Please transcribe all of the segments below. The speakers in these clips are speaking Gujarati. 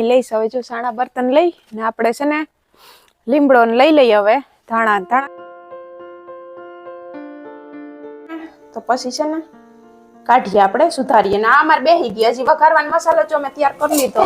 મમ્મી લઈશ. હવે જો સાણા બર્તન લઈ ને આપણે છે ને લીમડો ને લઈ લઈએ હવે ધાણા ધાણા. તો પછી છે ને કાઢીએ આપણે, સુધારીએ. ને આ અમારે બેહી ગઈ. હજી વઘારવાનો મસાલો જો મેં તૈયાર કરી લીધો.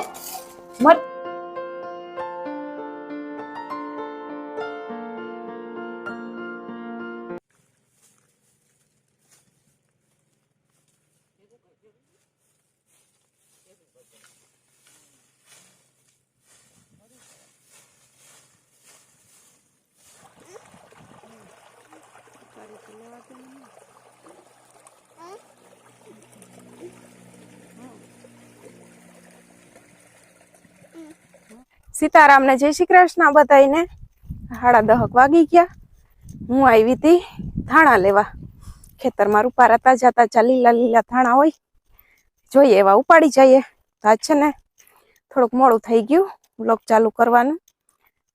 સીતારામને જય શ્રી કૃષ્ણ બધાઈને સાડા દહક વાગી ગયા. હું આવી હતી ધાણા લેવા. ખેતરમાં રૂપારા જતા તાજા લીલા લીલા ધાણા હોય. જોઈએ એવા ઉપાડી જઈએ. તો આજ છે ને થોડુંક મોડું થઈ ગયું. બ્લોક ચાલુ કરવાનું.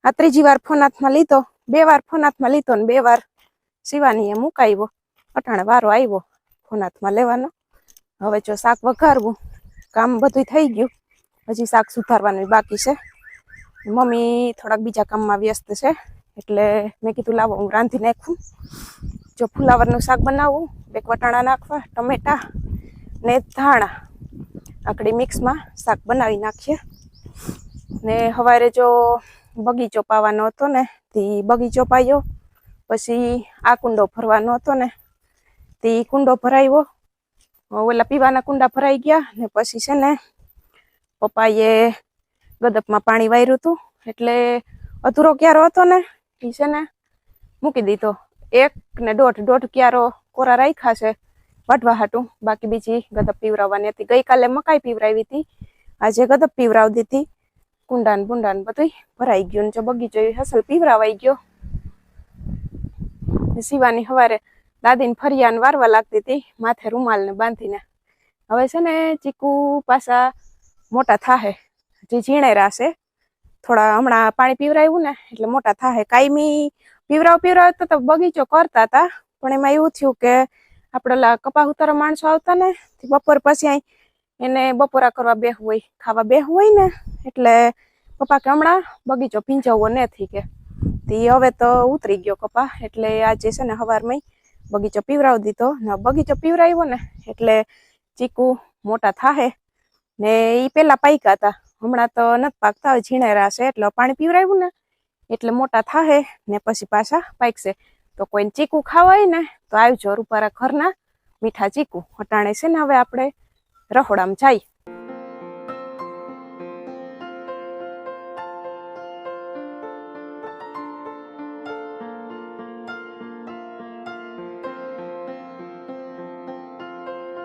આ ત્રીજી વાર ફોન હાથમાં લીધો. બે વાર ફોન હાથમાં લીધો ને બે વાર શિવાની એ મુકાવ્યો. અટાણે વારો આવ્યો ફોન હાથમાં લેવાનો. હવે જો શાક વઘારવું. કામ બધું થઈ ગયું. હજી શાક સુધારવાનું બાકી છે. મમ્મી થોડાક બીજા કામમાં વ્યસ્ત છે, એટલે મેં કીધું લાવો, હું રાંધી નાખું. જો ફુલાવરનું શાક બનાવું, બે વટાણા નાખવા, ટમેટા ને ધાણા. આકડી મિક્સમાં શાક બનાવી નાખીએ. ને સવારે જો બગીચો પાવાનો હતો ને, તે બગીચો પાયો. પછી આ કુંડો ભરવાનો હતો ને, તે કુંડો ભરાયો. ઓલા પીવાના કુંડા ભરાઈ ગયા ને પછી છે ને પપ્પાએ ગદપમાં પાણી વાયરું હતું, એટલે અધૂરો ક્યારો હતો ને એ છે ને મૂકી દીધો. એક ને દોઢ દોઢ ક્યારો કોરા રાખ્યા છે વાટવા હાટું. બાકી બીજી ગદપ પીવરાવવાની હતી. ગઈકાલે મકાઈ પીવરાવી હતી. આજે ગદપ પીવરાવતી દીધી. કુંડાન બુંડાન બધું ભરાઈ ગયું ને જો બગીચો હસલ પીવરાવાઈ ગયો. શિવાની હવારે દાદીને ફરિયાને વારવા લાગતી હતી, માથે રૂમાલને બાંધીને. હવે છે ને ચીકુ પાછા મોટા થાહે. જે ઝીણેરા છે થોડા હમણાં પાણી પીવરાયું ને, એટલે મોટા થાય કાયમી પીવરાવ પીવરાવ તો બગીચો કરતા હતા, પણ એમાં એવું થયું કે આપણે કપા ઉતારા માણસો આવતા ને બપોર પછી અહીં એને બપોરા કરવા બે હોય, ખાવા બે હોય ને, એટલે પપ્પા કે હમણાં બગીચો ભીંજવવો નથી કે. તે હવે તો ઉતરી ગયો કપા, એટલે આજે છે ને હવારમાં બગીચો પીવરાવી દીધો. ને બગીચો પીવરાવ્યો ને, એટલે ચીકુ મોટા થાહે ને એ પેલા પાક્યા હતા. હમણાં તો નથી પાકતા, હવે ઝીણેરા એટલે પાણી પીવરાવ્યું ને. એટલે મોટા થાહે ને પછી પાછા પાકશે. તો કોઈને ચીકુ ખાવા હોય ને, તો આવજો રૂપારા ઘરના. મીઠા ચીકુ અટાણે છે ને હવે આપણે રહોડામાં જાય.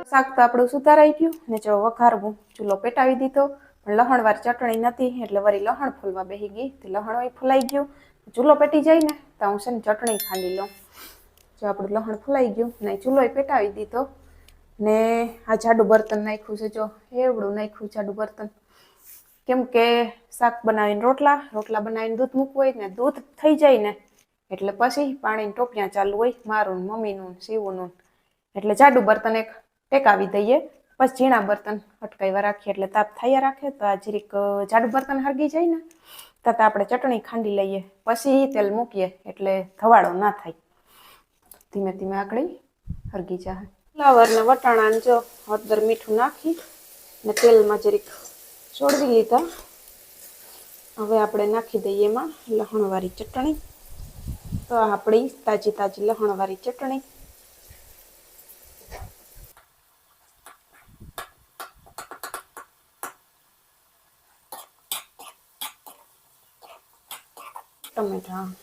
શાક તો આપણું સુધારાઈ ગયું ને જો વઘારવું, ચૂલો પેટાવી દીધો. પણ લહણવાર ચટણી નથી, એટલે વળી લહણ ફૂલવા બેસી ગઈ. તે લહણ ફૂલાઈ ગયું. ચૂલો પેટી જાય ને તો હું છે ને ચટણી ખાંડી લઉં. જો આપણું લહણ ફૂલાઈ ગયું ને ચૂલો પેટાવી દીધો. ને આ જાડું બર્તન નાખ્યું છે જો એવડું નાખ્યું જાડું બર્તન. કેમ કે શાક બનાવીને રોટલા રોટલા બનાવીને દૂધ મૂકવું હોય ને દૂધ થઈ જાય ને, એટલે પછી પાણીની ટોપિયા ચાલુ હોય, મારું મમ્મીનું શિવુનું એટલે જાડું બર્તન એક ટેકાવી દઈએ. પછી ઝીણા બર્તન અટકાવ્યા રાખીએ, એટલે તાપ થયા રાખે તો આ જરીક જાડું બર્તન હરગી જાય ને તરત આપણે ચટણી ખાંડી લઈએ. પછી તેલ મૂકીએ, એટલે ધવાડો ના થાય. ધીમે ધીમે આકડી હરગી જાય ફ્લાવર વટાણા ને જો હળદર મીઠું નાખી ને તેલમાં જરીક છોડવી લીધા. હવે આપણે નાખી દઈએ એમાં લહણવાળી ચટણી. તો આપણી તાજી તાજી લહણવાળી ચટણી. ટમેટા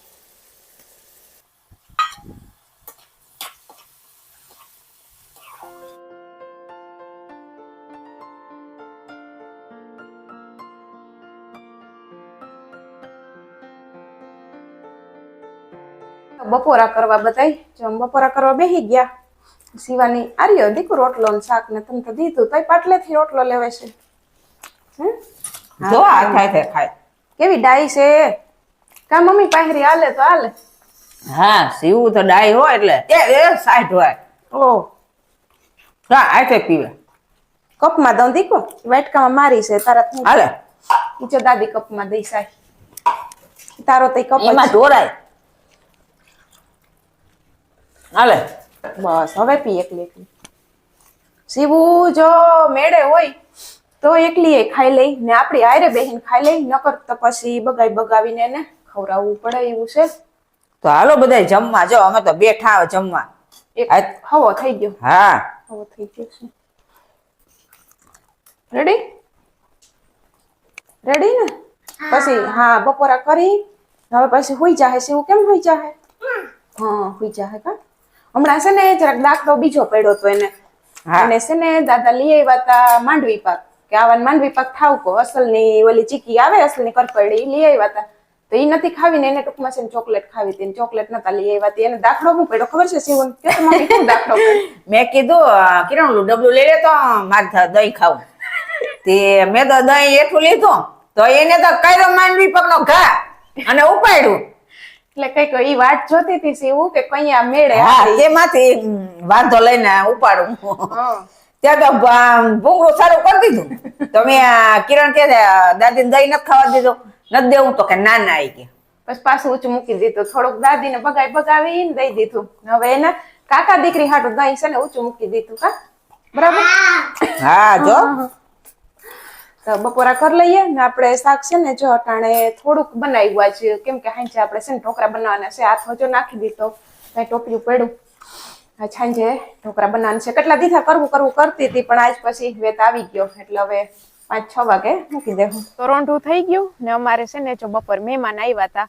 બપોરા કરવા બધાય? જો બપોરા કરવા બેસી ગયા. સીવાની આર્યો દીકુ રોટલો ને શાક ને તમે તો દીધું તોય પાટલેથી રોટલો લેવાય છે. હે? જો આ ખાય છે ખાય. કેવી ડાઈ છે? કા મમ્મી પહેરી હાલે તો હાલે? હા સીવું તો ડાય હોય એટલે. એ એ સાઠ હોય. ઓ. હા આ તે પીવે. કપમાં દઉં વાટકા વાટકામાં મારી છે તારા હાલે. જો દાદી કપમાં દઈ સાય તારો તો કપ એમાં ઢોરાય. હાલે. બસ હવે પી એકલી એકલી. સીવું જો મેળે હોય તો એકલી એ ખાઈ લઈ ને આપણી આયરે બેહીન ખાઈ લઈ નકર તો પછી બગાઈ બગાવીને એને ખવડાવવું પડે એવું છે? તો હાલો બધા જમવા. જો અમે તો બેઠા જમવા. હવો થઈ ગયો. હા. હવો થઈ ગયો છે. રેડી રેડી ને? પછી હા બપોરા કરી હવે પછી હોઈ જાહે શિવું કેમ હોઈ જાહે? હા હોઈ જાહે કા? હમણાં છે ને જરાક દાખલો બીજો પડ્યો તો એને. અને છે ને દાદા લઈ આવ્યા તા માંડવી પાક. કે આવા માંડવી પાક થાવકો અસલની ઓલી ચીકી આવે અસલની કરપડી ઈ લઈ આવ્યા તા. તો એ નથી ખાવીને એને ટૂંકમાં છે ચોકલેટ ખાવી હતી ચોકલેટ નતા લઈ આવ્યા હતી એને દાખલો હું પડ્યો ખબર છે સેવન કે મમ્મી શું દાખલો મેં કીધું કિરણ ડબલું લઈ લે તો મારે દહીં ખાવું. તે મેં તો દહીં એટલું લીધું તો એને તો કાયરો માંડવી પગનો ઘા અને ઉપાડ્યું. એટલે કંઈક ઈ વાત જોતી હતી શિવું કે કઈ આ મેળે હા એમાંથી વાંધો લઈને ઉપાડું. ત્યાં તો ભૂંગળું સારું કરી દીધું. તો મેં આ કિરણ કે દાદી દહીં નથી ખાવા દીધું. નથી દેવું તો કે ના ના આવી ગયા. પછી પાછું ઊંચું મૂકી દીધું. થોડુંક દાદીને બગાઈ બગાવીને દઈ દીધું. હવે એને કાકા દીકરી હાટું દહીં છે ને ઊંચું મૂકી દીધું કા? બરાબર? હા જો. તો બપોરા કરી લઈએ ને આપણે શાક છે ને જો અટાણે થોડુંક બનાવ્યું છે કેમ કે હાંજે આપણે છે ને ઢોકળા બનાવવાના છે. હાથમાં જો નાખી દીધો. કઈ ટોપલું પડ્યું. સાંજે ઢોકરા બનાવવાના છે. કેટલા દીધા? કરવું કરવું કરતી હતી પણ આજ પછી વેત આવી ગયો. એટલે હવે પાંચ છ વાગે મૂકી દેવું તો થઈ ગયું ને અમારે છે ને જો બપોર મહેમાન આવ્યા હતા,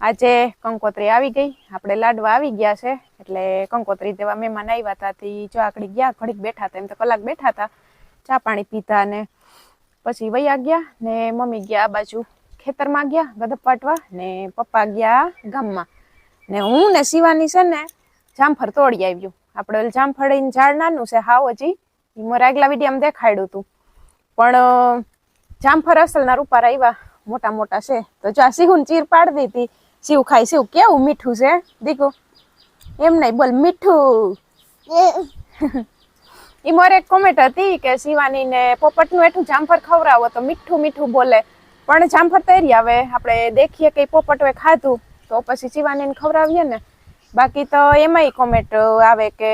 આજે કંકોત્રી આવી ગઈ. આપણે લાડવા આવી ગયા છે, એટલે કંકોત્રી દેવા મહેમાન આવ્યા હતા, તે જો આકડી ગયા, ઘડીક બેઠા હતા, એમ તો કલાક બેઠા હતા, ચા પાણી પીતા ને પછી વૈયા ગયા ને મમ્મી ગયા આ બાજુ ખેતરમાં ગયા ગધપ પાટવા ને પપ્પા ગયા ગામમાં. ને હું ને શિવાની છે ને જામફળ તોડી આવ્યું. આપણે જામફળીનું ઝાડ નાનું છે, હાવ હજી. મોરે આગલા વિડીયામાં દેખાડ્યું હતું પણ જામફર અસલના રૂપારા આવ્યા મોટા મોટા છે. તો જો આ સિંહુને ચીર પાડી દીધી શિવ ખાય શિવ કેવું મીઠું છે? દીકુ એમ નહીં બોલ મીઠું. એ મારે એક કોમેન્ટ હતી કે શિવાની ને પોપટનું એટલું જામફળ ખવડાવો તો મીઠું મીઠું બોલે. પણ જામફળ તૈરી આવે આપણે દેખીએ કે પોપટ પોપટોએ ખાધું. તો પછી શિવાનીને ખવડાવીએ ને. બાકી તો એમાંય કોમેન્ટ આવે કે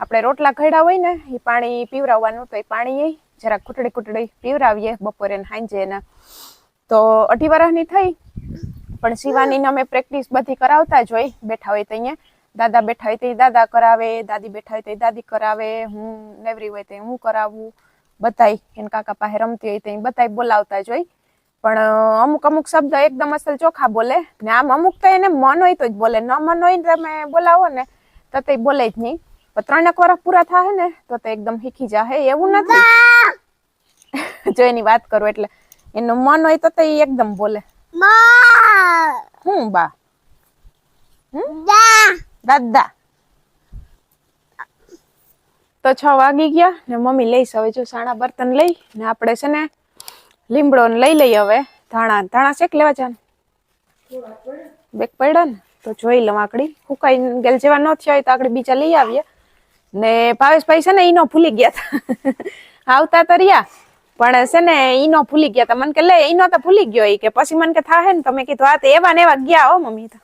આપણે રોટલા ઘડ્યા હોય ને એ પાણી પીવરાવવાનું તો એ પાણી જરાક કુટડી કુટડી પીવરાવીએ બપોરે ને સાંજે ને. તો અઢી વર્ષની થઈ, પણ શિવાનીને અમે પ્રેક્ટિસ બધી કરાવતા જ હોય. બેઠા હોય તો અહીંયા દાદા બેઠા હોય તો દાદા કરાવે, દાદી બેઠા હોય તો દાદી કરાવે, હું નેવરી હોય તો હું કરાવું. બધાય, એને કાકા પાસે રમતી હોય તો બધાય બોલાવતા જ હોય. પણ અમુક અમુક શબ્દ એકદમ અસલ ચોખા બોલે. ને આમ અમુક તો એને મન હોય તો જ બોલે. ન મન હોય ને તમે બોલાવો ને, તો તે બોલે જ નહીં. ત્રણેક વર્ષ પૂરા થાય ને તો તે એકદમ શીખી જાહે. એવું નથી. જો એની વાત કરું એટલે એનું મન હોય તો તે એકદમ બોલે. હું બા? દાદા. તો છ વાગી ગયા ને મમ્મી લઈશ હવે જો સાણા બર્તન લઈ ને આપણે છે ને લીમડો ને લઈ લઈએ હવે. ધાણા ધાણા શેક લેવા જાન? બેક પડ્યા ને તો જોઈ લઉં આકડી. ફૂકાઈ ગેલ જેવા ન થયા હોય તો આકડી બીજા લઈ આવીએ. ને ભાવેશભાઈ છે ને ઈનો ભૂલી ગયા હતા આવતા તો રહ્યા, પણ છે ને ઈનો ભૂલી ગયા હતા મને કે, લે ઈનો તો ભૂલી ગયો કે, પછી મને કે, થાહે ને, તમે કીધું હા એવા ને એવા ગયા હો, મમ્મી તો.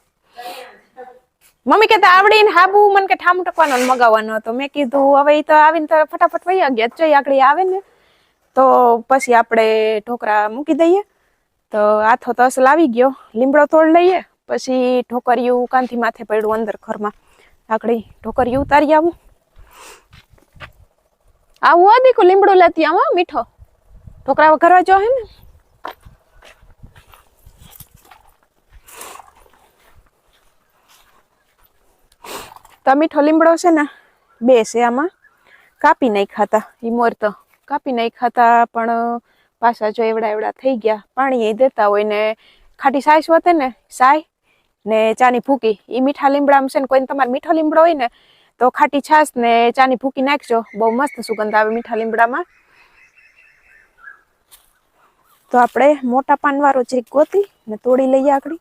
મમ્મી કે આવડીને હાબુ. મને કે, ઠામું ટકવાનો ને મગાવવાનો હતો. મેં કીધું, હવે તો આવીને તો ફટાફટ વહી ગયા જોઈ આગળ આવે ને. તો પછી આપણે ઢોકરા મૂકી દઈએ. તો આથો તો અસલ આવી ગયો, લીમડો તોડ લઈએ, પછી ઢોકરિયું કાંથી માથે પડ્યું અંદર ઘરમાં. આકડી ઢોકરિયું ઉતારી આવું. આવું આ દીકું લીમડું લેતી આવો મીઠો. ઢોકરા વઘારવા જો હે ને. તો મીઠો લીમડો છે ને, બે છે આમાં. કાપી નહીં ખાતા. એ મોર તો કાપી નહીં ખાતા, પણ પાછા જો એવડા એવડા થઈ ગયા. પાણી એ દેતા હોય ને, ખાટી સાઈ શું હતે ને, સાય ને ચાની ભૂકી. એ મીઠા લીમડામાં છે ને, કોઈને તમારે મીઠો લીમડો હોય ને તો ખાટી છાશ ને ચાની ભૂકી નાખજો. બહુ મસ્ત સુગંધ આવે મીઠા લીમડામાં. તો આપણે મોટા પાનવાળો જે ગોતી ને તોડી લઈએ આગળ.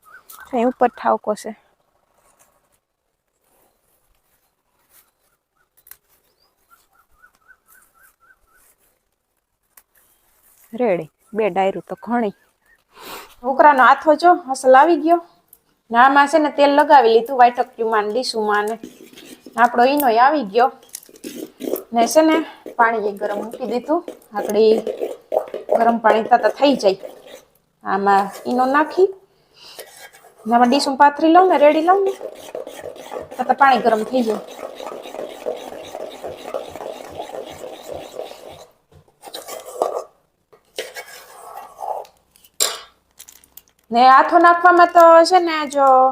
ઉપર ઠાવકો છે. રેડી. બે ડાયરું તો ઘણી. ઢોકરાનો હાથો જો અસલ આવી ગયો. ને આમાં છે ને તેલ લગાવી લીધું વાટકીમાં ને ડીશુમાં ને આપણો ઈનોય આવી ગયો. ને છે ને, પાણી ગરમ મૂકી દીધું. આપણી ગરમ પાણી તરત થઈ જાય. આમાં ઈનો નાખી. આમાં ડીશું પાથરી લઉં ને, રેડી લઉં ને તરત પાણી ગરમ થઈ જાય. ને હાથો નાખવામાં તો છે ને, જો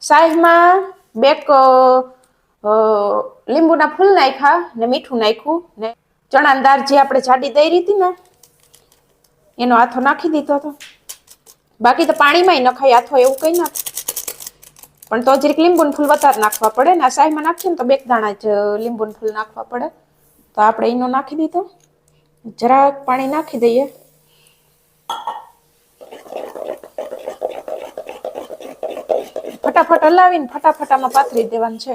સાહેબમાં બેક લીંબુના ફૂલ નાખ્યા ને મીઠું નાખ્યું ને ચણાની દાળ જે આપણે જાડી દઈ હતી ને, એનો આથો નાખી દીધો હતો. બાકી તો પાણીમાંય નખાય આથો એવું કંઈ ના પણ તો જરીક લીંબુનું ફૂલ વધારે નાખવા પડે ને આ સાઈમાં નાખીએ ને તો બેક દાણા જ લીંબુનું ફૂલ નાખવા પડે. તો આપણે એનો નાખી દીધો. જરાક પાણી નાખી દઈએ. ફટાફટ હલાવીને ફટાફટ આમાં પાથરી દેવાનું છે.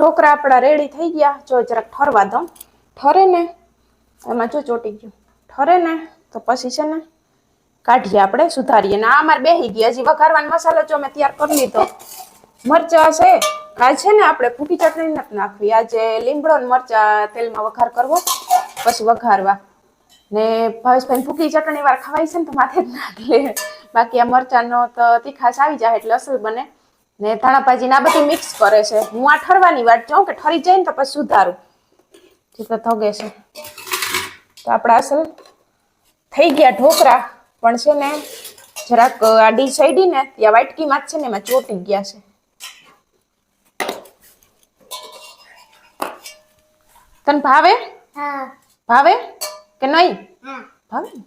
ઢોકરા આપણા રેડી થઈ ગયા. જો જરાક ઠરવા દઉં. ઠરે ને? એમાં જો ચોટી ગયું. ઠરે ને? તો પછી છે ને કાઢીએ આપણે, સુધારીએ. ને આ અમારે બેસી ગયા. હજી વઘારવાનો મસાલો જો મેં તૈયાર કરી લીધો. મરચા છે આ છે ને આપણે ભૂકી ચટણી નથી નાખવી. આજે લીમડો ને મરચા તેલમાં વઘાર કરવો. પછી વઘારવા. ને ભાવેશભાઈ ભૂકી ચટણી વાર ખવાય છે ને તો માથે જ નાખી લે. બાકી આ મરચાનો તો તીખાશ આવી જાય એટલે અસલ બને. ને ધાણા ભાજી ને આ બધી મિક્સ કરે છે. હું આ ઠરવાની વાત જોઉં કે ઠરી જાય ને તો પછી સુધારું. તો થગે છે. તો આપણા અસલ થઈ ગયા ઢોકરા પણ છે ને જરાક આડી ડી સાઈડી ને ત્યાં વાટકીમાં જ છે ને એમાં ચોટી ગયા છે. તને ભાવે? હા. ભાવે કે નહીં? ભાવે ને?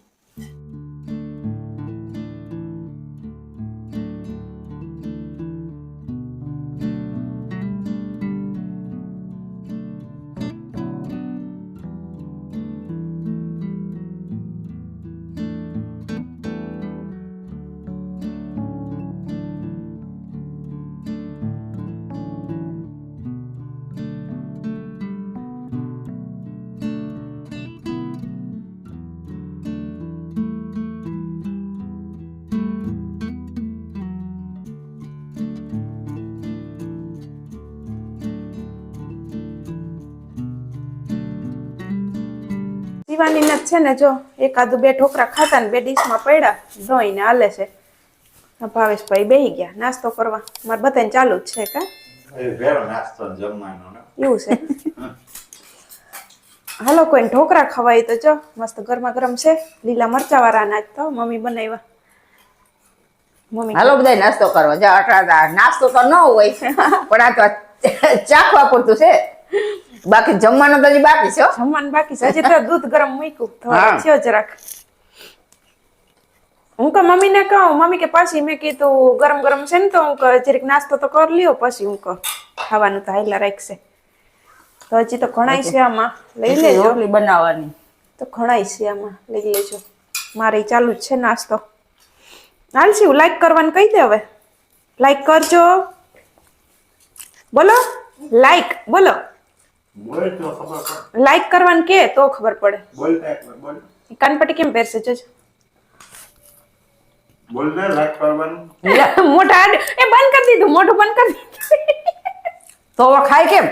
શિવાની ને છે ને જો એકાદું બે ઠોકરા ખાતા ને બે ડીશમાં પડ્યા ધોઈને હાલે છે. ભાવેશભાઈ બેહી ગયા. નાસ્તો કરવા. મારે બધાને ચાલુ જ છે કા? એ વેરો નાસ્તો ને જમવાનો ને. એવું છે. હાલો કોઈને ઢોકરા ખવાય તો જો. મસ્ત ગરમા ગરમ છે. લીલા મરચા વાળા નાચ તો મમ્મી બનાવ્યા. મમ્મી હાલો બધા નાસ્તો કરવા. જા નાસ્તો તો ન હોય પણ આ તો ચાખવા પૂરતું છે. બાકી જમવાનું તો હજી બાકી છે હો. જમવાનું બાકી છે. હજી તો દૂધ ગરમ મૂક્યું. હા. તો થયો જરાક હું કે મમ્મીને કહું. મમ્મી કે પાછી મેં કીધું ગરમ ગરમ છે ને તો હું કહું જરીક નાસ્તો તો કરી લ્યો પછી હું કહું. ખાવાનું તો હાઈલા રાખશે. તો હજી તો ઘણાય છે આમાં. લઈ લેજો. રોટલી બનાવવાની. તો ઘણાય છે આમાં. લઈ લેજો. મારે ઈ ચાલુ જ છે નાસ્તો. હાલસી હું લાઈક કરવાનું કહી દે હવે. લાઈક કરજો. બોલો. લાઈક બોલો. લાઈક કરવાનું કે તો ખબર પડે. બોલતા એકવાર બોલ. કાનપટ્ટી કેમ પહેરશે જજ. બોલ ને લાઈક કરવાનું. મોઢા એ બંધ કરી દીધું મોઢું બંધ કરી દીધું. તો ખાય કેમ?